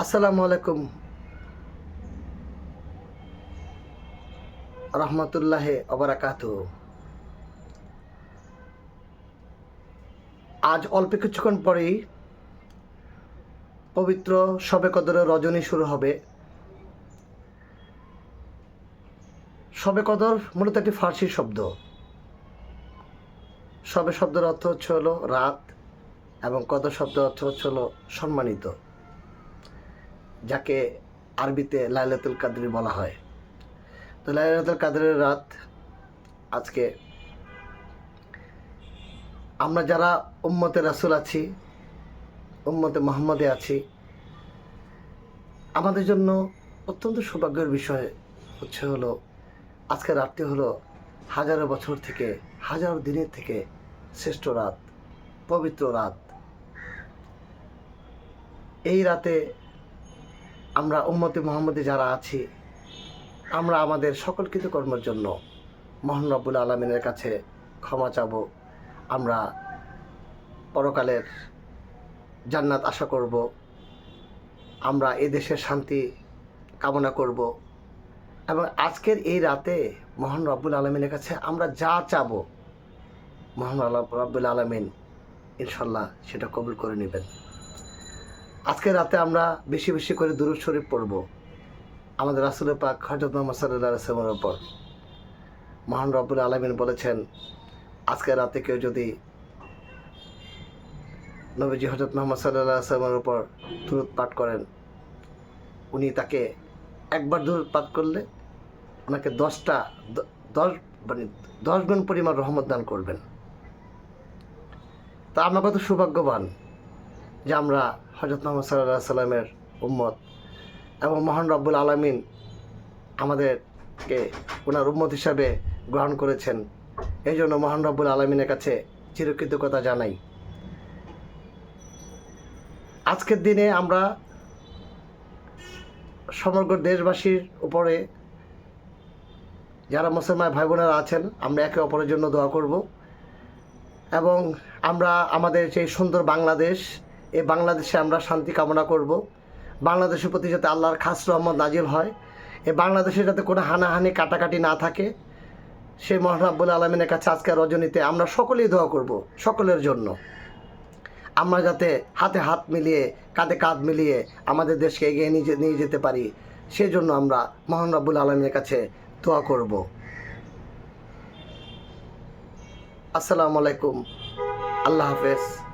আসসালামু আলাইকুম। রহমতুল্লাহ অবরাকাত আজ অল্প কিছুক্ষণ পরেই পবিত্র সবে কদরের রজনী শুরু হবে। শবে কদর মূলত একটি ফার্সি শব্দ। শবে শব্দের অর্থ হচ্ছে হলো রাত এবং কদর শব্দের অর্থ হচ্ছে হলো সম্মানিত। যাকে আরবিতে লাইলাতুল কাদরি বলা হয়। তো লাইলাতুল কাদরের রাত আজকে আমরা যারা উম্মতে রাসুল আছি, উম্মতে মোহাম্মদে আছি, আমাদের জন্য অত্যন্ত সৌভাগ্যের বিষয় হচ্ছে হলো, আজকে রাতটি হলো হাজারো বছর থেকে, হাজারো দিনের থেকে শ্রেষ্ঠ রাত, পবিত্র রাত। এই রাতে আমরা উম্মতে মোহাম্মদে যারা আছি, আমরা আমাদের সকল কিছু কর্মের জন্য মহান রব্বুল আলমিনের কাছে ক্ষমা চাবো। আমরা পরকালের জান্নাত আশা করব। আমরা এ দেশের শান্তি কামনা করব। এবং আজকের এই রাতে মহান রব্বুল আলমিনের কাছে আমরা যা চাব, মহান রব্বুল আলমিন ইনশাল্লাহ সেটা কবুল করে নেবেন। আজকে রাতে আমরা বেশি বেশি করে দুরুদ শরীফ পড়ব। আমাদের রাসুলের পাক হজরত মোহাম্মদ সাল্লাহ আসলামের ওপর মহান রব্বুল আলমিন বলেছেন, আজকে রাতে কেউ যদি নবীজি হজরত মোহাম্মদ সাল্লাহ আসলামের উপর দুরুদ পাঠ করেন, উনি তাকে একবার দুরুদ পাঠ করলে ওনাকে দশটা, দশ মানে দশ গুণ পরিমাণ রহমত দান করবেন। তা আমরা কত সৌভাগ্যবান। যে আমরা হজরত মোহাম্মদ সাল্লাহ সাল্লামের উম্মত এবং মহান রব্বুল আলমিন আমাদেরকে ওনার উম্মত হিসাবে গ্রহণ করেছেন। এই জন্য মহান রব্বুল আলমিনের কাছে চিরকৃতজ্ঞতা জানাই। আজকের দিনে আমরা সমগ্র দেশবাসীর উপরে যারা মুসলমান ভাই বোনেরা আছেন, আমরা একে অপরের জন্য দোয়া করব। এবং আমরা আমাদের সেই সুন্দর বাংলাদেশ এই বাংলাদেশে আমরা শান্তি কামনা করব। বাংলাদেশের প্রতি যাতে আল্লাহর খাস রহমত নাজিল হয়। এই বাংলাদেশে যাতে কোনো হানাহানি, কাটাকাটি না থাকে, সেই মহানাব্বুল আলমিনের কাছে আজকে রজনীতে আমরা সকলেই দোয়া করব, সকলের জন্য। আমরা যাতে হাতে হাত মিলিয়ে, কাঁধে কাঁধ মিলিয়ে আমাদের দেশকে এগিয়ে নিয়ে নিয়ে যেতে পারি সেই জন্য আমরা মহান রাব্বুল আলমীর কাছে দোয়া করব। আসসালামু আলাইকুম। আল্লাহ হাফেজ।